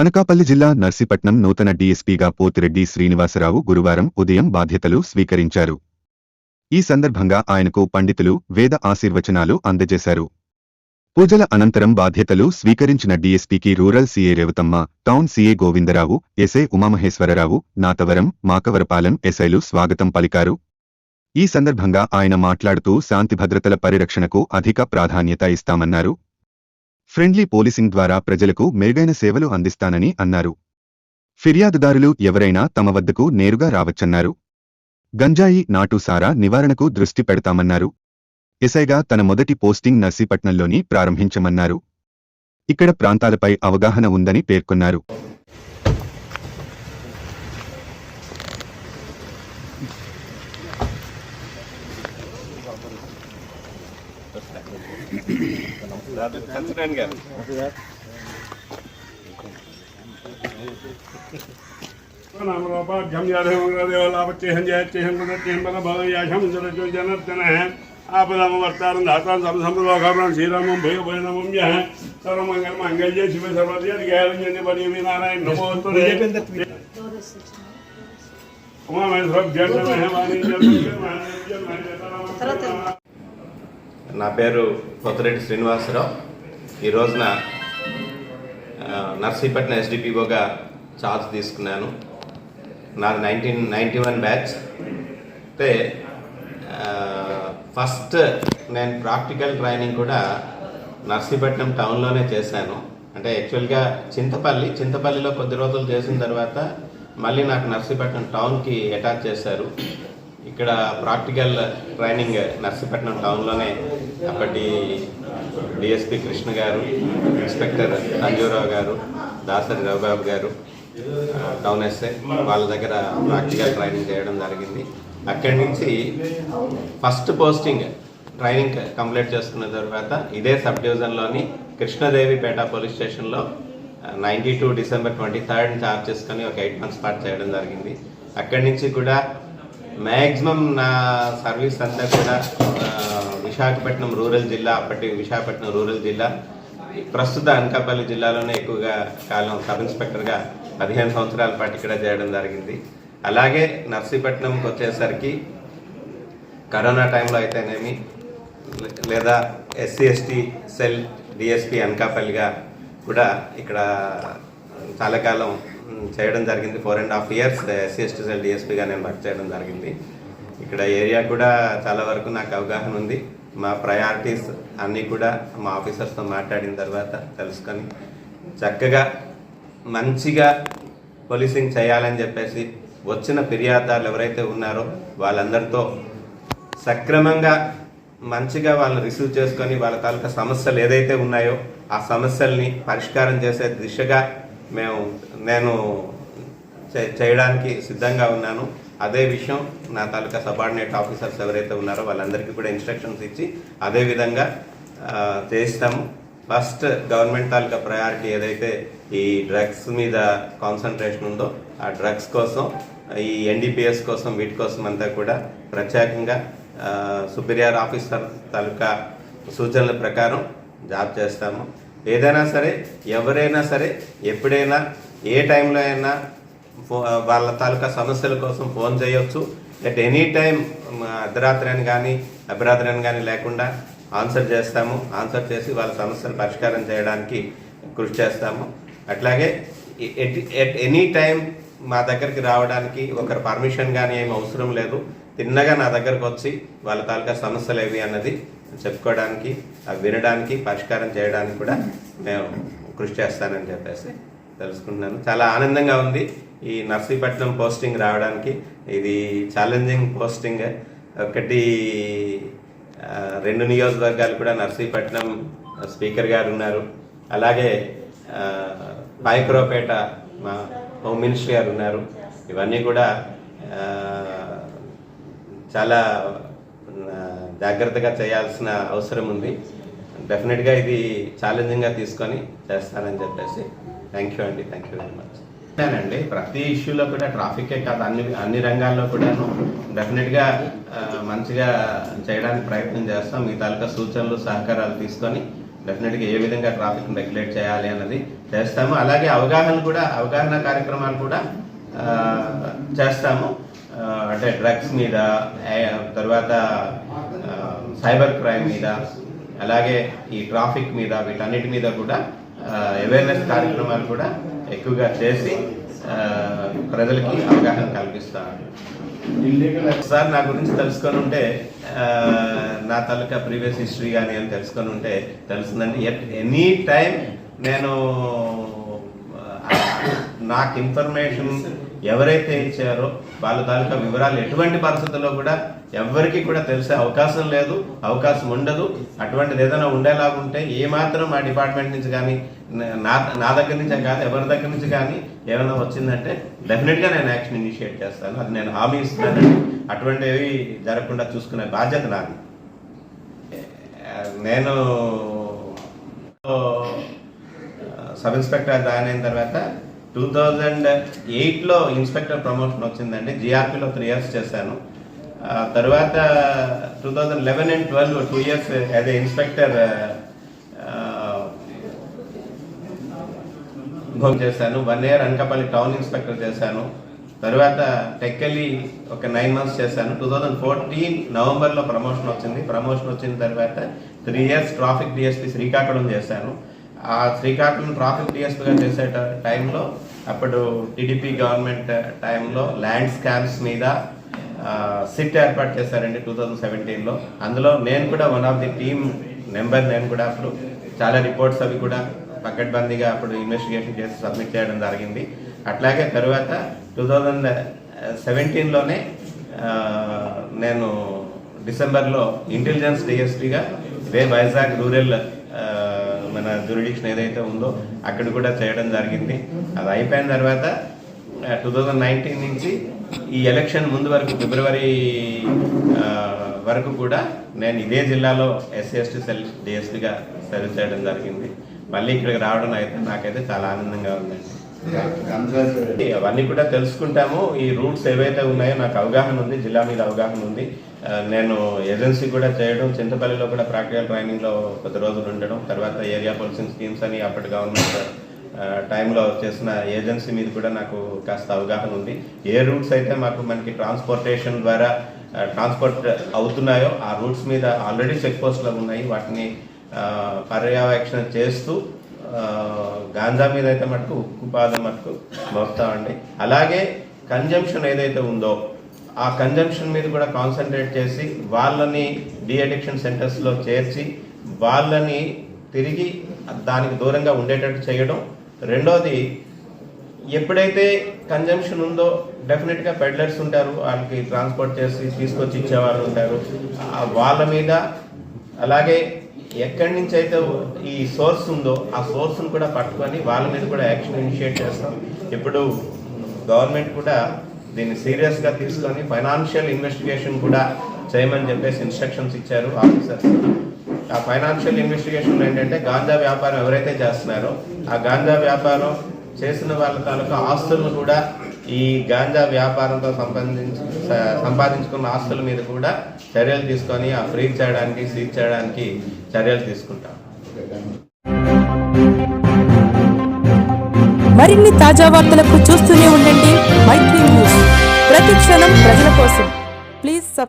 అనకాపల్లి జిల్లా నర్సీపట్నం నూతన డీఎస్పీగా పోతిరెడ్డి శ్రీనివాసరావు గురువారం ఉదయం బాధ్యతలు స్వీకరించారు. ఈ సందర్భంగా ఆయనకు పండితులు వేద ఆశీర్వచనాలు అందజేశారు. పూజల అనంతరం బాధ్యతలు స్వీకరించిన డీఎస్పీకి rural CA Revathamma town CA Govindarao SI Umamaheswararao Nathavaram Makavarapalem ఎస్ఐలు స్వాగతం పలికారు. ఈ సందర్భంగా ఆయన మాట్లాడుతూ శాంతి భద్రతల పరిరక్షణకు అధిక ప్రాధాన్యత ఇస్తామన్నారు. ఫ్రెండ్లీ పోలీసింగ్ ద్వారా ప్రజలకు మెరుగైన సేవలు అందిస్తానని అన్నారు. ఫిర్యాదుదారులు ఎవరైనా తమ వద్దకు నేరుగా రావచ్చన్నారు. గంజాయి నాటు సారా నివారణకు దృష్టి పెడతామన్నారు. ఎస్ఐగా తన మొదటి పోస్టింగ్ నర్సీపట్నంలోని ప్రారంభించమన్నారు. ఇక్కడ ప్రాంతాలపై అవగాహన ఉందని పేర్కొన్నారు. సత్యనారాయణ గారు नामरूपाभ्यम यादेवलापत्यहं जयत्यहं प्रदत्यहं बलभगयाशं जरजो जनार्दनः आपदामवर्तारं धातां समसमलोकाभरणं श्रीरामं भयभयनमं यः सर्वमङ्गलमाङ्गल्ये शिवे सर्वद्यर्गैरञ्जने परिवे नारायण नमोऽस्तु रे उमामहेश्वरभ्यं नमः वाणिज्यं నా పేరు కొత్తరెడ్డి శ్రీనివాసరావు. ఈ రోజున నర్సీపట్నం ఎస్డిపిఓగా ఛార్జ్ తీసుకున్నాను. నాది నైన్టీన్ నైంటీ వన్ బ్యాచ్. అయితే ఫస్ట్ నేను ప్రాక్టికల్ ట్రైనింగ్ కూడా నర్సీపట్నం టౌన్లోనే చేశాను. అంటే యాక్చువల్గా చింతపల్లి చింతపల్లిలో కొద్ది రోజులు చేసిన తర్వాత మళ్ళీ నాకు నర్సీపట్నం టౌన్కి అటాచ్ చేశారు. ఇక్కడ ప్రాక్టికల్ ట్రైనింగ్ నర్సీపట్నం టౌన్లోనే అప్పటి డిఎస్పి కృష్ణ గారు ఇన్స్పెక్టర్ సంజీవరావు గారు దాసరి రవిబాబు గారు టౌన్ ఎస్ఐ వాళ్ళ దగ్గర ప్రాక్టికల్ ట్రైనింగ్ చేయడం జరిగింది. అక్కడి నుంచి ఫస్ట్ పోస్టింగ్ ట్రైనింగ్ కంప్లీట్ చేసుకున్న తర్వాత ఇదే సబ్ డివిజన్లోని కృష్ణదేవిపేట పోలీస్ స్టేషన్లో ninety two December twenty third charge చేసుకొని ఒక ఎయిట్ మంత్స్ పాటు చేయడం జరిగింది. అక్కడి నుంచి కూడా మ్యాక్సిమం నా సర్వీస్ అంతా కూడా విశాఖపట్నం రూరల్ జిల్లా అప్పటి విశాఖపట్నం రూరల్ జిల్లా ప్రస్తుత అనకాపల్లి జిల్లాలోనే ఎక్కువగా కాలం సబ్ ఇన్స్పెక్టర్గా పదిహేను సంవత్సరాల పాటు ఇక్కడ చేయడం జరిగింది. అలాగే నర్సీపట్నంకి వచ్చేసరికి కరోనా టైంలో అయితేనేమి లేదా ఎస్సీ ఎస్టీ సెల్ డిఎస్పి అనకాపల్లిగా కూడా ఇక్కడ చాలా కాలం చేయడం జరిగింది. Four and half years SC ST cell డిఎస్పిగా నేను వర్క్ చేయడం జరిగింది. ఇక్కడ ఏరియా కూడా చాలా వరకు నాకు అవగాహన ఉంది. మా ప్రయారిటీస్ అన్నీ కూడా మా ఆఫీసర్స్తో మాట్లాడిన తర్వాత తెలుసుకొని చక్కగా మంచిగా పోలీసింగ్ చేయాలని చెప్పేసి వచ్చిన ఫిర్యాదాలు ఎవరైతే ఉన్నారో వాళ్ళందరితో సక్రమంగా మంచిగా వాళ్ళని రిసీవ్ చేసుకొని వాళ్ళ తాలూకా సమస్యలు ఏదైతే ఉన్నాయో ఆ సమస్యల్ని పరిష్కారం చేసే దిశగా మేము నేను చేయడానికి సిద్ధంగా ఉన్నాను. అదే విషయం నా తాలూకా సబార్డినేట్ ఆఫీసర్స్ ఎవరైతే ఉన్నారో వాళ్ళందరికీ కూడా ఇన్స్ట్రక్షన్స్ ఇచ్చి అదే విధంగా చేస్తాము ఫస్ట్ గవర్నమెంట్ తాలూకా ప్రయారిటీ ఏదైతే ఈ డ్రగ్స్ మీద కాన్సన్ట్రేషన్ ఉందో ఆ డ్రగ్స్ కోసం ఈ ఎన్డీపీఎస్ కోసం వీటి కోసం అంతా కూడా ప్రత్యేకంగా సుపీరియర్ ఆఫీసర్ తాలూకా సూచనల ప్రకారం జాబ్ చేస్తాము. ఏదైనా సరే ఎవరైనా సరే ఎప్పుడైనా ఏ టైంలో అయినా ఫో- వాళ్ళ తాలూకా సమస్యల కోసం ఫోన్ చేయొచ్చు. ఎట్ ఎనీ టైం అర్ధరాత్రి అని కానీ అర్ధరాత్రి అని కానీ లేకుండా ఆన్సర్ చేస్తాము. ఆన్సర్ చేసి వాళ్ళ సమస్యలు పరిష్కారం చేయడానికి కృషి చేస్తాము. అట్లాగే ఎట్ ఎట్ ఎనీ టైం మా దగ్గరికి రావడానికి ఒకరి పర్మిషన్ కానీ ఏమి అవసరం లేదు. తిన్నగా నా దగ్గరకు వచ్చి వాళ్ళ తాలూకా సమస్యలు ఏవి అన్నది చెప్పుకోవడానికి అవి వినడానికి పరిష్కారం చేయడానికి కూడా మేము కృషి చేస్తానని చెప్పేసి తెలుసుకుంటున్నాను. చాలా ఆనందంగా ఉంది ఈ నర్సీపట్నం పోస్టింగ్ రావడానికి. ఇది ఛాలెంజింగ్ పోస్టింగ్. ఒకటి రెండు నియోజకవర్గాలు కూడా నర్సీపట్నం స్పీకర్ గారు ఉన్నారు. అలాగే ఆ, మా హోమ్ మినిస్టర్ గారు ఉన్నారు. ఇవన్నీ కూడా చాలా జాగ్రత్తగా చేయాల్సిన అవసరం ఉంది. డెఫినెట్గా ఇది ఛాలెంజింగ్గా తీసుకొని చేస్తానని చెప్పేసి థ్యాంక్ యూ అండి. థ్యాంక్ యూ వెరీ మచ్ అండి ప్రతి ఇష్యూలో కూడా ట్రాఫికే కాదు. అన్ని అన్ని రంగాల్లో కూడాను డెఫినెట్గా మంచిగా చేయడానికి ప్రయత్నం చేస్తాం. మీ తాలూకా సూచనలు సహకారాలు తీసుకొని డెఫినెట్గా ఏ విధంగా ట్రాఫిక్ రెగ్యులేట్ చేయాలి అన్నది చేస్తాము. అలాగే అవగాహన కూడా అవగాహన కార్యక్రమాలు కూడా చేస్తాము. అంటే డ్రగ్స్ మీద తర్వాత సైబర్ క్రైమ్ మీద అలాగే ఈ ట్రాఫిక్ మీద వీటన్నిటి మీద కూడా అవేర్నెస్ కార్యక్రమాలు కూడా ఎక్కువగా చేసి ప్రజలకి అవగాహన కల్పిస్తాను సార్ నా గురించి తెలుసుకొని ఉంటే నా తాలూకా ప్రీవియస్ హిస్టరీ కానీ అని తెలుసుకొని ఉంటే తెలుస్తుందండి. ఎనీ టైం నేను నాకు ఇన్ఫర్మేషన్ ఎవరైతే ఇచ్చారో వాళ్ళ తాలూకా వివరాలు ఎటువంటి పరిస్థితుల్లో కూడా ఎవరికి కూడా తెలిసే అవకాశం లేదు అవకాశం ఉండదు. అటువంటిది ఏదైనా ఉండేలాగుంటే ఏ మాత్రం మా డిపార్ట్మెంట్ నుంచి కానీ నా నా దగ్గర నుంచి కాదు ఎవరి దగ్గర నుంచి కానీ ఏమైనా వచ్చిందంటే డెఫినెట్గా నేను యాక్షన్ ఇనిషియేట్ చేస్తాను. అది నేను హామీ ఇస్తానండి అటువంటివి జరగకుండా చూసుకునే బాధ్యత నాది. నేను సబ్ ఇన్స్పెక్టర్ జాయిన్ అయిన తర్వాత టూ థౌజండ్ ఎయిట్లో ఇన్స్పెక్టర్ ప్రమోషన్ వచ్చిందండి. జిఆర్పిలో త్రీ ఇయర్స్ చేశాను. తర్వాత two thousand eleven and twelve two years as a inspector చేశాను. One year Anakapalli town inspector చేశాను. తర్వాత టెక్కలి ఒక నైన్ మంత్స్ చేశాను. టూ థౌజండ్ ఫోర్టీన్ నవంబర్లో ప్రమోషన్ వచ్చింది. ప్రమోషన్ వచ్చిన తర్వాత three years traffic DSP Srikakulam చేశాను. ఆ శ్రీకాకుళం ట్రాఫిక్ డిఎస్పీగా చేసే టైంలో అప్పుడు టీడీపీ గవర్నమెంట్ టైంలో ల్యాండ్ స్కామ్స్ మీద సిట్ ఏర్పాటు చేశారండి టూ థౌజండ్ సెవెంటీన్లో. అందులో నేను కూడా one of the team number నేను కూడా అప్పుడు చాలా రిపోర్ట్స్ అవి కూడా పకడ్బందీగా అప్పుడు ఇన్వెస్టిగేషన్ చేసి సబ్మిట్ చేయడం జరిగింది. అట్లాగే తర్వాత టూ థౌజండ్ సెవెంటీన్లోనే నేను డిసెంబర్లో ఇంటెలిజెన్స్ డిఎస్పీగా ఇదే వైజాగ్ రూరల్ మన జ్యూరిడిక్షన్ ఏదైతే ఉందో అక్కడ కూడా చేయడం జరిగింది. అది అయిపోయిన తర్వాత టూ థౌజండ్ నైన్టీన్ నుంచి ఈ ఎలక్షన్ ముందు వరకు ఫిబ్రవరి వరకు కూడా నేను ఇదే జిల్లాలో ఎస్సీ సెల్ డిఎస్టీగా సర్వీస్ చేయడం జరిగింది. మళ్ళీ ఇక్కడికి రావడం అయితే నాకైతే చాలా ఆనందంగా ఉందండి. అవన్నీ కూడా తెలుసుకుంటాము. ఈ రూట్స్ ఏవైతే ఉన్నాయో నాకు అవగాహన ఉంది జిల్లా మీద అవగాహన ఉంది. నేను ఏజెన్సీ కూడా చేయడం చింతపల్లిలో కూడా ప్రాక్టికల్ ట్రైనింగ్లో కొద్ది రోజులు ఉండడం తర్వాత ఏరియా పోలీసింగ్ స్కీమ్స్ అని అప్పటి గవర్నమెంట్ టైంలో చేసిన ఏజెన్సీ మీద కూడా నాకు కాస్త అవగాహన ఉంది. ఏ రూట్స్ అయితే మాకు మనకి ట్రాన్స్పోర్టేషన్ ద్వారా ట్రాన్స్పోర్ట్ అవుతున్నాయో ఆ రూట్స్ మీద ఆల్రెడీ చెక్ పోస్టులు ఉన్నాయి. వాటిని పర్యవేక్షణ చేస్తూ గాంజా మీద అయితే మటుకు ఉక్కు పాదం మటుకు మోపుతామండి అలాగే కన్జంప్షన్ ఏదైతే ఉందో ఆ కన్జంప్షన్ మీద కూడా కాన్సన్ట్రేట్ చేసి వాళ్ళని డిఅడిక్షన్ సెంటర్స్లో చేర్చి వాళ్ళని తిరిగి దానికి దూరంగా ఉండేటట్టు చేయడం. రెండోది ఎప్పుడైతే కన్జంప్షన్ ఉందో డెఫినెట్గా పెడ్లర్స్ ఉంటారు వాళ్ళకి ట్రాన్స్పోర్ట్ చేసి తీసుకొచ్చి ఇచ్చేవాళ్ళు ఉంటారు. ఆ వాళ్ళ మీద అలాగే ఎక్కడి నుంచి అయితే ఈ సోర్స్ ఉందో ఆ సోర్స్ను కూడా పట్టుకొని వాళ్ళ మీద కూడా యాక్షన్ ఇనిషియేట్ చేస్తాం. ఇప్పుడు గవర్నమెంట్ కూడా దీన్ని సీరియస్గా తీసుకొని ఫైనాన్షియల్ ఇన్వెస్టిగేషన్ కూడా చేయమని చెప్పేసి ఇన్స్ట్రక్షన్స్ ఇచ్చారు ఆఫీసర్స్. ఆ ఫైనాన్షియల్ ఇన్వెస్టిగేషన్ ఏంటంటే గాంజా వ్యాపారం ఎవరైతే చేస్తున్నారో ఆ గాంజా వ్యాపారం చేసిన వాళ్ళ తాలూకా ఆస్తులను కూడా ఈ గాంజా వ్యాపారంతో సంబంధించి సంపాదించుకున్న ఆస్తుల మీద కూడా చర్యలు తీసుకొని ఆ ఫ్రీజ్ చేయడానికి సీజ్ చేయడానికి చర్యలు తీసుకుంటాం. మరిన్ని తాజా వార్తలకు చూస్తూనే ఉండండి మైత్రి న్యూస్. ప్రతి క్షణం ప్రజల కోసం. ప్లీజ్